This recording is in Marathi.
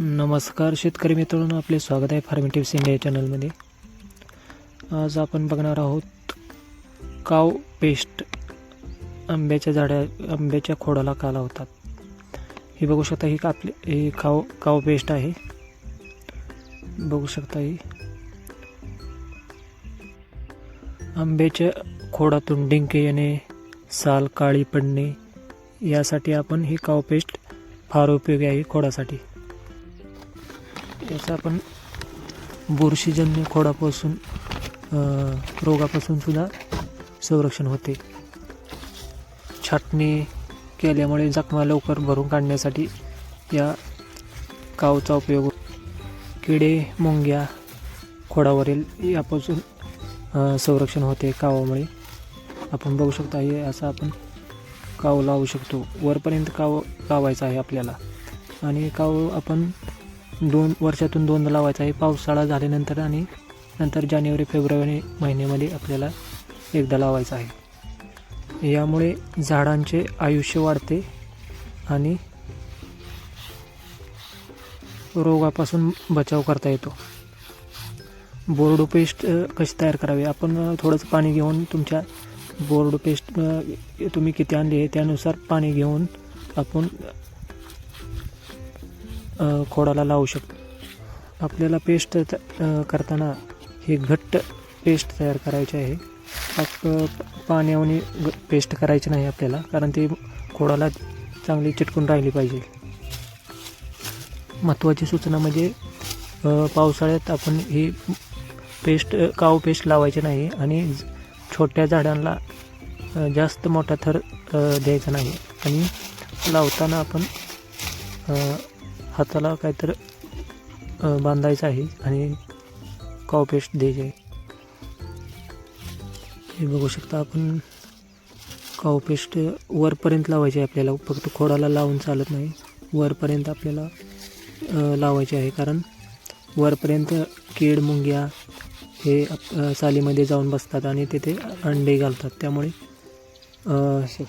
नमस्कार शेतकरी मित्रांनो आपले स्वागत आहे फार्मिंग टिप्स इंडिया चॅनलमध्ये आज आपण बघणार आहोत काव पेस्ट आंब्याच्या झाडा आंब्याच्या खोडाला का लावतात. ही बघू शकता ही आपली ही काव काव पेस्ट आहे. बघू शकता ही. आंब्याच्या खोडातून डिंके येणे साल काळी पडणे यासाठी आपण ही काव पेस्ट फार उपयोगी आहे खोडासाठी. याचं आपण बुरशीजन्य खोडापासून रोगापासून सुद्धा संरक्षण होते. छाटणी केल्यामुळे जखमा लवकर भरून काढण्यासाठी या कावचा उपयोग किडे मुंग्या खोडावरील यापासून संरक्षण होते कावामुळे. आपण बघू शकता हे असं आपण काव लावू शकतो. वरपर्यंत काव लावायचा आहे आपल्याला. आणि काव आपण दोन वर्षातून दोनदा लावायचा आहे. पावसाळा झाल्यानंतर आणि नंतर जानेवारी फेब्रुवारी महिन्यामध्ये आपल्याला एकदा लावायचा आहे. यामुळे झाडांचे आयुष्य वाढते आणि रोगापासून बचाव करता येतो. बोर्डो पेस्ट कशी तयार करावी? आपण थोडंसं पाणी घेऊन तुमच्या बोर्डो पेस्ट तुम्ही किती आणली आहे त्यानुसार पाणी घेऊन आपण खोडाला लावू शकतो. आपल्याला पेस्ट त- करताना हे घट्ट पेस्ट तयार करायची आहे. फक्त पाण्याने पेस्ट करायची नाही आपल्याला कारण ते खोडाला चांगली चिटकून राहिली पाहिजे. महत्त्वाची सूचना म्हणजे पावसाळ्यात आपण ही पेस्ट काव पेस्ट लावायची नाही आणि छोट्या झाडांना जास्त मोठा थर द्यायचा नाही. आणि लावताना आपण हाताला काहीतरी बांधायचं आहे आणि काव पेस्ट द्यायची आहे. हे बघू शकता आपण काव पेस्ट वरपर्यंत लावायची आहे आपल्याला फक्त खोडाला लावून चालत नाही. वरपर्यंत आपल्याला लावायचे आहे कारण वरपर्यंत कीड मुंग्या हे सालीमध्ये जाऊन बसतात आणि तिथे अंडे घालतात. त्यामुळे असं